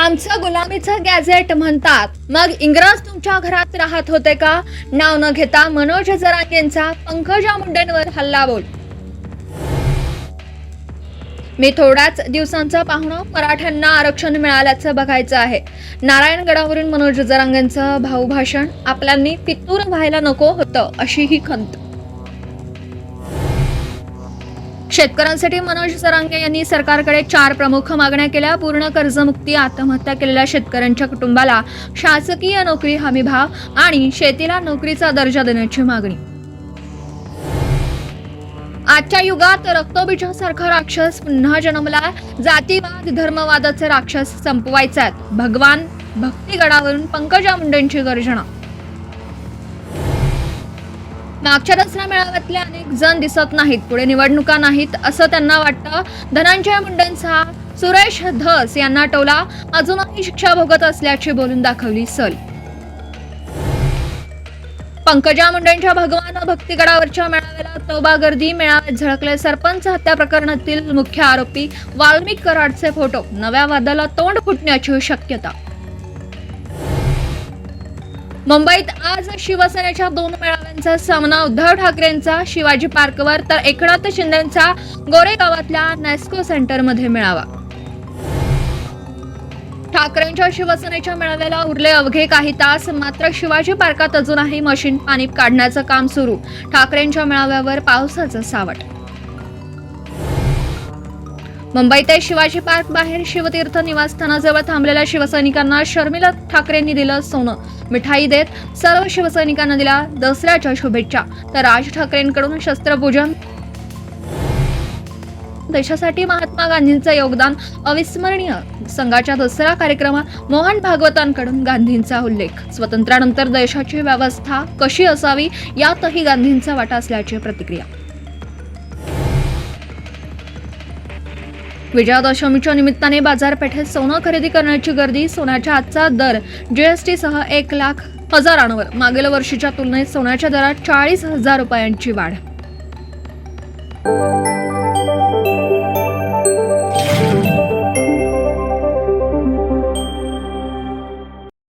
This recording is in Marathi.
आमचं गुलामीचं गॅझेट म्हणतात. मग इंग्रज तुमच्या घरात राहत होते का? नाव न घेता मनोज जरांगेंचा पंकजा मुंडेंवर हल्ला बोल मी थोड्याच दिवसांचं पाहुणं मराठ्यांना आरक्षण मिळाल्याचं बघायचं आहे. नारायणगडावरून मनोज जरांगेंचं भाऊभाषण आपल्यांनी फितूर व्हायला नको होतं अशी ही खंत. शेतकऱ्यांसाठी मनोज सरांगे यांनी सरकारकडे चार प्रमुख मागण्या केल्या. पूर्ण कर्जमुक्ती आत्महत्या केलेल्या शेतकऱ्यांच्या कुटुंबाला शासकीय नोकरी हमी भाव आणि शेतीला नोकरीचा दर्जा देण्याची मागणी. आजच्या युगात रक्तबीजासारखा राक्षस पुन्हा जन्मला जातीवाद धर्मवादाचे राक्षस संपवायचे आहेत. भगवान भक्तीगडावरून पंकजा मुंडेंची गर्जना. मागच्या दसरा मेळाव्यातले अनेक जण दिसत नाहीत पुढे निवडणुका नाहीत असं त्यांना वाटतं. धनंजय मुंडेंचा सुरेश धस यांना टोला अजूनही शिक्षा भोगत असल्याची बोलून दाखवली सल. पंकजा मुंडेंच्या भगवान भक्तीगडावरच्या मेळाव्याला तोबा गर्दी मेळाव्यात झळकले सरपंच हत्या प्रकरणातील मुख्य आरोपी वाल्मिक कराडचे फोटो. नव्या वादाला तोंड फुटण्याची शक्यता. मुंबईत आज शिवसेनेच्या दोन मेळाव्यांचा सामना उद्धव ठाकरेंचा शिवाजी पार्कवर तर एकनाथ शिंदेचा गोरेगावातल्या नेस्को सेंटरमध्ये मेळावा. ठाकरेंच्या शिवसेनेच्या मेळाव्याला उरले अवघे काही तास मात्र शिवाजी पार्कात अजूनही मशीन पाणी काढण्याचं काम सुरू. ठाकरेंच्या मेळाव्यावर पावसाचं सावट मुंबईत शिवाजी पार्क बाहेर शिवतीर्थ निवासस्थानाजवळ थांबलेल्या शिवसैनिकांना शर्मिला ठाकरेंनी दिलं सोनं. मिठाई देत सर्व शिवसैनिकांना दिला दसऱ्याच्या शुभेच्छा. तर राज ठाकरेंकडून शस्त्रपूजन. देशासाठी महात्मा गांधींचं योगदान अविस्मरणीय. संघाच्या दसरा कार्यक्रमात मोहन भागवतांकडून गांधींचा उल्लेख. स्वातंत्र्यानंतर देशाची व्यवस्था कशी असावी यातही गांधींचा वाटा असल्याची प्रतिक्रिया. विजयादशमीच्या निमित्ताने बाजारपेठेत सोनं खरेदी करण्याची गर्दी सोन्याच्या आजचा दर जीएसटीसह एक लाख हजारांवर. मागील वर्षीच्या तुलनेत सोन्याच्या दरात चाळीस हजार रुपयांची वाढ.